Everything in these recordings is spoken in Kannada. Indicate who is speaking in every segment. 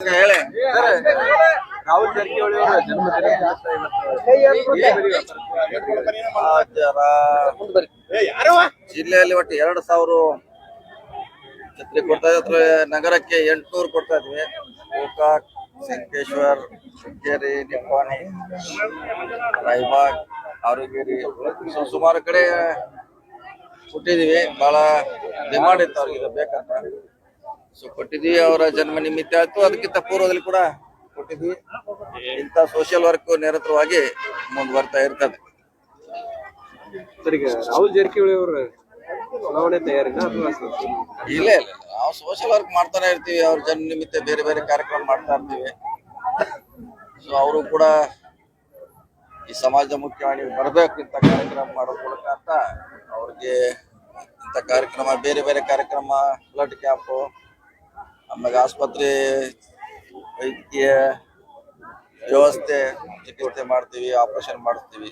Speaker 1: ಹೇಳಿ.
Speaker 2: ರಾಹುಲ್ ಜಾರಕಿಹೊಳಿ ಅವರ ಜನ್ಮದಿನ
Speaker 1: ಹಾಜರ ಜಿಲ್ಲೆಯಲ್ಲಿ ಒಟ್ಟು ಎರಡು ಸಾವಿರ ಛತ್ರಿ ಕೊಡ್ತಾ ಇದ್ರೆ ನಗರಕ್ಕೆ ಎಂಟ್ನೂರು ಕೊಡ್ತಾ ಇದ್ವಿ. ಗೋಕಾಕ್ ಸಂಕೇಶ್ವರ್ ಶೃಂಗೇರಿ ನಿಪ್ಪಾಣಿ ರಾಯಬಾಗ್ ಆರೋಗ್ಯ ಸೊ ಸುಮಾರು ಕಡೆ ಕೊಟ್ಟಿದೀವಿ ಬಹಳ ಡಿಮಾಂಡ್ ಇತ್ತು ಅವ್ರಿಗೆ ಬೇಕಂತ. ಸೊ ಕೊಟ್ಟಿದ್ವಿ ಅವರ ಜನ್ಮ ನಿಮಿತ್ತ ಆಯ್ತು. ಅದಕ್ಕಿಂತ ಪೂರ್ವದಲ್ಲಿ ಕೂಡ ಕೊಟ್ಟಿದ್ವಿ ಇಂಥ ಸೋಷಿಯಲ್ ವರ್ಕ್ ನಿರಂತರವಾಗಿ ಮುಂದುವರ್ತಾ ಇರ್ತದೆ.
Speaker 2: ಸರ್ ಈಗ ರಾಹುಲ್ ಜಾರಕಿಹೊಳಿ ಅವರ ಚುನಾವಣೆ ತಯಾರಿನ
Speaker 1: ಇಲ್ಲ ಇಲ್ಲ. ನಾವು ಸೋಷಿಯಲ್ ವರ್ಕ್ ಮಾಡ್ತಾನೆ ಇರ್ತೀವಿ. ಅವ್ರ ಜನ್ಮ ನಿಮಿತ್ತ ಬೇರೆ ಬೇರೆ ಕಾರ್ಯಕ್ರಮ ಮಾಡ್ತಾ ಇರ್ತೀವಿ. ಸೊ ಅವರು ಕೂಡ ಈ ಸಮಾಜದ ಮುಖ್ಯವಾಗಿ ಬರಬೇಕು. ಇಂಥ ಕಾರ್ಯಕ್ರಮ ಮಾಡೋ ಮೂಲಕ ಅಂತ ಅವ್ರಿಗೆ ಇಂಥ ಕಾರ್ಯಕ್ರಮ ಬೇರೆ ಬೇರೆ ಕಾರ್ಯಕ್ರಮ ಬ್ಲಡ್ ಕ್ಯಾಂಪು ಆಮೇಲೆ ಆಸ್ಪತ್ರೆ ವೈದ್ಯಕೀಯ ವ್ಯವಸ್ಥೆ ಚಿಕಿತ್ಸೆ ಮಾಡ್ತೀವಿ ಆಪರೇಷನ್ ಮಾಡಿಸ್ತೀವಿ.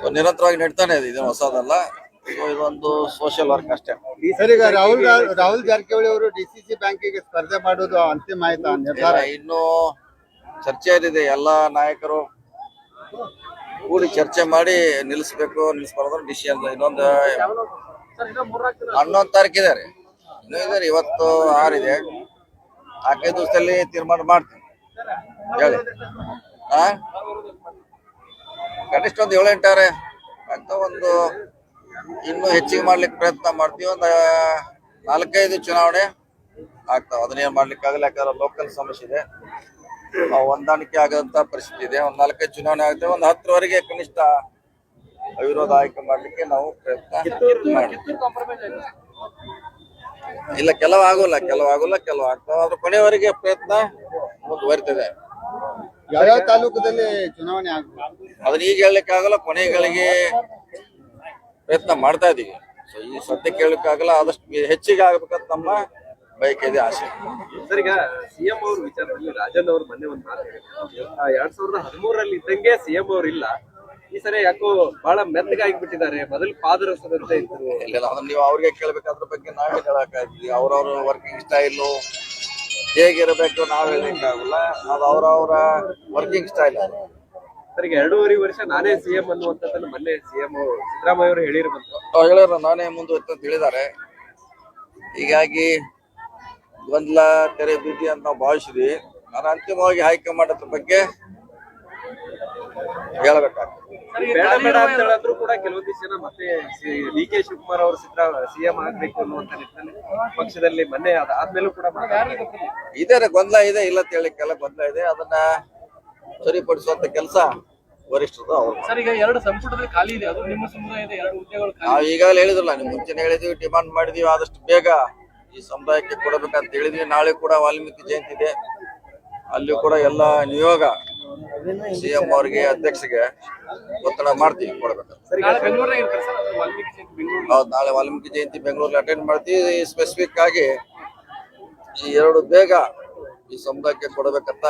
Speaker 1: ಸೊ ನಿರಂತರವಾಗಿ ನಡೀತಾನೆ ಇದೆ ಇದು ಹೊಸದಲ್ಲ. ಸೊ ಇದೊಂದು ಸೋಷಿಯಲ್ ವರ್ಕ್ ಅಷ್ಟೇ.
Speaker 3: ಸರ್ ಈಗ ರಾಹುಲ್ ರಾಹುಲ್ ಜಾರಕಿಹೊಳಿ ಅವರು ಸಿ ಬ್ಯಾಂಕಿಗೆ ಸ್ಪರ್ಧೆ ಮಾಡೋದು ಅಂತಿಮ ಆಯ್ತಾ ನಿರ್ಧಾರ?
Speaker 1: ಇನ್ನು ಚರ್ಚೆ ಇದೆ ಎಲ್ಲಾ ನಾಯಕರು ಕೂಡಿ ಚರ್ಚೆ ಮಾಡಿ ನಿಲ್ಲಿಸ್ಬೇಕು ನಿಲ್ಲಿಸ್ಬಾರ್ದು ಡಿಸಿಷನ್ ಇನ್ನೊಂದು ಹನ್ನೊಂದು ತಾರೀಕು ಇದೆ ರೀ ಇನ್ನೂ ಇದೆ ರೀ ಇವತ್ತು ಆರಿದೆ. ನಾಲ್ಕೈದು ದಿವಸದಲ್ಲಿ ತೀರ್ಮಾನ ಮಾಡ್ತೀನಿ. ಹೇಳಿ. ಹಾ ಕನಿಷ್ಠ ಒಂದು ಏಳು ಎಂಟಾರೆ ಅಂತ ಒಂದು ಇನ್ನೂ ಹೆಚ್ಚಿಗೆ ಮಾಡ್ಲಿಕ್ಕೆ ಪ್ರಯತ್ನ ಮಾಡ್ತೀವಿ. ಒಂದು ನಾಲ್ಕೈದು ಚುನಾವಣೆ ಆಗ್ತಾವ ಅದನ್ನೇನು ಮಾಡ್ಲಿಕ್ಕೆ ಆಗಲ್ಲ ಯಾಕಂದ್ರೆ ಲೋಕಲ್ ಸಮಸ್ಯೆ ಇದೆ. ಹೊಂದಾಣಿಕೆ ಆಗದಂತ ಪರಿಸ್ಥಿತಿ ಇದೆ. ಒಂದ್ ನಾಲ್ಕೈದು ಚುನಾವಣೆ ಆಗುತ್ತೆ ಒಂದ್ ಹತ್ತರವರೆಗೆ ಕನಿಷ್ಠ ಅವಿರೋಧ ಆಯ್ಕೆ ಮಾಡ್ಲಿಕ್ಕೆ ನಾವು ಪ್ರಯತ್ನ ಮಾಡ್ತೀವಿ. ಇಲ್ಲ ಕೆಲವು ಆಗೋಲ್ಲ ಕೆಲವು ಆಗೋಲ್ಲ ಕೆಲವು ಆಗ್ತಾವ ಅದ್ರ ಕೊನೆಯವರೆಗೆ ಪ್ರಯತ್ನ ಮುಂದುವರಿತದೆ
Speaker 3: ಯಾವ್ಯಾವ ತಾಲೂಕದಲ್ಲಿ ಚುನಾವಣೆ ಆಗ್ಬೋದು
Speaker 1: ಅದನ್ನ ಈಗ ಹೇಳಲಿಕ್ಕೆ ಆಗಲ್ಲ ಕೊನೆಗಳಿಗೆ ಪ್ರಯತ್ನ ಮಾಡ್ತಾ ಇದೀವಿ. ಸೊ ಈ ಸದ್ಯಕ್ಕೆ ಕೇಳಕ್ಕಾಗಲ್ಲ ಆದಷ್ಟು ಹೆಚ್ಚಿಗೆ ಆಗ್ಬೇಕಂತ ನಮ್ಮ ಬಯಕೆ ಇದೆ ಆಸೆ.
Speaker 2: ಸರ್ ಈಗ ಸಿಎಂ ಅವ್ರ ವಿಚಾರದಲ್ಲಿ ರಾಜನ್ ಅವ್ರು ಮೊನ್ನೆ ಒಂದು ಮಾತು ಆ, ಎರಡ್ ಸಾವಿರದ ಹದಿಮೂರರಲ್ಲಿ ಇದ್ದಂಗೆ ಸಿಎಂ ಅವ್ರು ಇಲ್ಲ. ಈ ಸರಿ ಯಾಕೋ ಬಹಳ ಮೆತ್ತಗಾಗಿಬಿಟ್ಟಿದ್ದಾರೆ ಮೊದಲು ಪಾದರಸದಂತೆ ಇದ್ರು.
Speaker 1: ಇಲ್ಲ ಅದನ್ನ ನೀವು ಅವ್ರಿಗೆ ಕೇಳ್ಬೇಕಾದ್ರ ಬಗ್ಗೆ ನಾವೇ ಹೇಳಕ್ಕಾಗಿ ಅವ್ರವ್ರ ವರ್ಕಿಂಗ್ ಸ್ಟೈಲು ಹೇಗಿರಬೇಕು ನಾವ್ ಹೇಳಕ್ಕಾಗಲ್ಲ. ಅದು ಅವ್ರವ್ರ ವರ್ಕಿಂಗ್ ಸ್ಟೈಲ್
Speaker 2: ಸರಿ ಎರಡೂವರೆ ವರ್ಷ ನಾನೇ ಸಿಎಂ ಅನ್ನುವಂಥದ್ದನ್ನು ಮೊನ್ನೆ ಸಿಎಂ ಸಿದ್ದರಾಮಯ್ಯ ಅವರು ಹೇಳಿರ್ಬಂತು
Speaker 1: ಅವ್ರು ಹೇಳಿದ್ರು ನಾನೇ ಮುಂದುವರಿತ ಅಂತ ಹೇಳಿದ್ದಾರೆ. ಹೀಗಾಗಿ ಗೊಂದಲ ತೆರೆ ಬೀದಿ ಅಂತ ನಾವು ಭಾವಿಸಿದ್ವಿ. ನಾನು ಅಂತಿಮವಾಗಿ ಆಯ್ಕೆ ಮಾಡೋದ್ರ ಬಗ್ಗೆ ಹೇಳ್ಬೇಕಾಗ್ತದೆ.
Speaker 2: ಬೇಡ ಬೇಡ ಅಂತ ಹೇಳಿದ್ರು ಕೂಡ ಕೆಲವೊಂದಿಷ್ಟು ಜನ ಮತ್ತೆ ಡಿ ಕೆ ಶಿವಕುಮಾರ್ ಅವರು ಸಿದ್ದರಾಮ ಸಿಎಂ ಆಗ್ಬೇಕು ಅನ್ನುವಂತ ನಿಟ್ಟಿನಲ್ಲಿ ಪಕ್ಷದಲ್ಲಿ ಮೊನ್ನೆ ಅದಾದ್ಮೇಲೂ ಕೂಡ
Speaker 1: ಇದೇ ಇದೆ ಗೊಂದಲ ಇದೆ ಇಲ್ಲ ಅಂತ ಹೇಳಿಕ್ಕೆಲ್ಲ ಗೊಂದಲ ಇದೆ. ಅದನ್ನ ಸರಿಪಡಿಸುವಂತ ಕೆಲಸ ವರಿಷ್ಠರು ಅವರು.
Speaker 4: ಸರ್ ಈಗ ಎರಡು ಸಂಪುಟದಲ್ಲಿ ಖಾಲಿ ಇದೆ. ಅದು ನಿಮ್ಮ ಸಮುದಾಯದ ಎರಡು ಹುದ್ದೆಗಳು ಖಾಲಿ
Speaker 1: ನಾವು ಈಗಾಗಲೇ ಹೇಳಿದ್ರಲ್ಲ ನಿಮ್ ಮುಂಚೆನೆ ಹೇಳಿದ್ವಿ ಡಿಮಾಂಡ್ ಮಾಡಿದೀವಿ ಆದಷ್ಟು ಬೇಗ ಈ ಸಮುದಾಯಕ್ಕೆ ಕೊಡಬೇಕಂತ ಹೇಳಿದ್ವಿ. ನಾಳೆ ಕೂಡ ವಾಲ್ಮೀಕಿ ಜಯಂತಿ ಇದೆ. ಅಲ್ಲಿ ಕೂಡ ಎಲ್ಲ ನಿಯೋಗ ಸಿಎಂ ಅವರಿಗೆ ಅಧ್ಯಕ್ಷಗೆ ಒತ್ತಡ ಮಾಡ್ತೀವಿ ಕೊಡ್ಬೇಕು.
Speaker 4: ನಾಳೆ ಬೆಂಗಳೂರಾಗ ಇರ್ತಾರೆ ಸರ್? ವಾಲ್ಮೀಕಿ ಜಯಂತಿ ಬೆಂಗಳೂರು
Speaker 1: ಹೌದು ನಾಳೆ ವಾಲ್ಮೀಕಿ ಜಯಂತಿ ಬೆಂಗಳೂರಲ್ಲಿ ಅಟೆಂಡ್ ಮಾಡ್ತೀವಿ. ಸ್ಪೆಸಿಫಿಕ್ ಆಗಿ ಈ ಎರಡು ಬೇಗ ಈ ಸಮುದಾಯಕ್ಕೆ ಕೊಡಬೇಕಂತ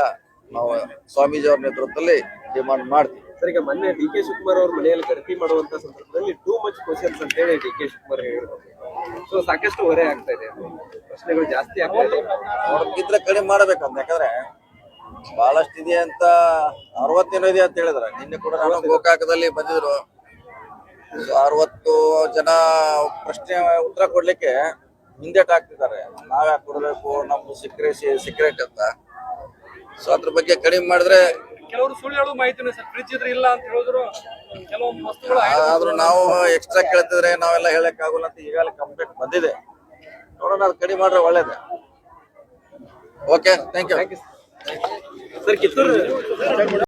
Speaker 1: ನಾವು ಸ್ವಾಮೀಜಿ ಅವ್ರ ನೇತೃತ್ವದಲ್ಲಿ ಡಿಮಾಂಡ್ ಮಾಡ್ತೀವಿ.
Speaker 2: ಸರ್ ಈಗ ಮೊನ್ನೆ ಡಿ ಕೆ ಶಿವಕುಮಾರ್ ಅವ್ರ ಮನೆಯಲ್ಲಿ ಗಣತಿ ಮಾಡುವಂತ ಸಂದರ್ಭದಲ್ಲಿ ಟೂ ಮಚ್ ಕ್ವಶನ್ಸ್ ಅಂತ ಹೇಳಿ ಡಿ ಕೆ ಶಿವಕುಮಾರ್ ಹೇಳಿದ್ರು. ಸೊ ಸಾಕಷ್ಟು ಹೊರೆ ಆಗ್ತಾ ಇದೆ. ಪ್ರಶ್ನೆಗಳು ಜಾಸ್ತಿ ಆಗ್ತಾ ಇದೆ.
Speaker 1: ನೋಡಕ್ಕಿದ್ರೆ ಕಡಿಮೆ ಮಾಡ್ಬೇಕಂತ ಯಾಕಂದ್ರೆ ಬಹಳಷ್ಟು ಇದೆ ಅಂತ ಅರವತ್ತೇನೋ ಇದೆ ಅಂತ ಹೇಳಿದ್ರ. ನಿನ್ನೆ ಕೂಡ ನಾನು ಗೋಕಾಕದಲ್ಲಿ ಬಂದಿದ್ರು. ಅರವತ್ತು ಜನ ಪ್ರಶ್ನೆ ಉತ್ತರ ಕೊಡ್ಲಿಕ್ಕೆ ಹಿಂದೇಟ್ ಹಾಕ್ತಿದ್ದಾರೆ. ನಾವ್ಯಾಕೆ ಕೊಡ್ಬೇಕು ನಮ್ದು ಸಿಕ್ರೆಸಿ ಸಿಕ್ರೆಟ್ ಅಂತ. ಸೊ ಅದ್ರ ಬಗ್ಗೆ ಕಡಿಮೆ ಮಾಡಿದ್ರೆ
Speaker 4: ಕೆಲವರು ಸುಳ್ಳು ಹೇಳೋ ಸರ್. ಫ್ರಿಜ್ ಇದ್ರೆ ಇಲ್ಲ ಅಂತ ಹೇಳಿದ್ರು. ಕೆಲವೊಂದು ವಸ್ತುಗಳು
Speaker 1: ಆದ್ರೂ ನಾವು ಎಕ್ಸ್ಟ್ರಾ ಕೇಳ್ತಿದ್ರೆ ನಾವೆಲ್ಲ ಹೇಳಕ್ ಆಗೋಲ್ಲ ಅಂತ ಈಗಾಗಲೇ ಕಂಪ್ಲೇಂಟ್ ಬಂದಿದೆ. ನೋಡೋಣ ಅದು ಕಡಿಮೆ ಮಾಡ್ರೆ ಒಳ್ಳೇದೆ. Okay thank you
Speaker 2: sir Kittur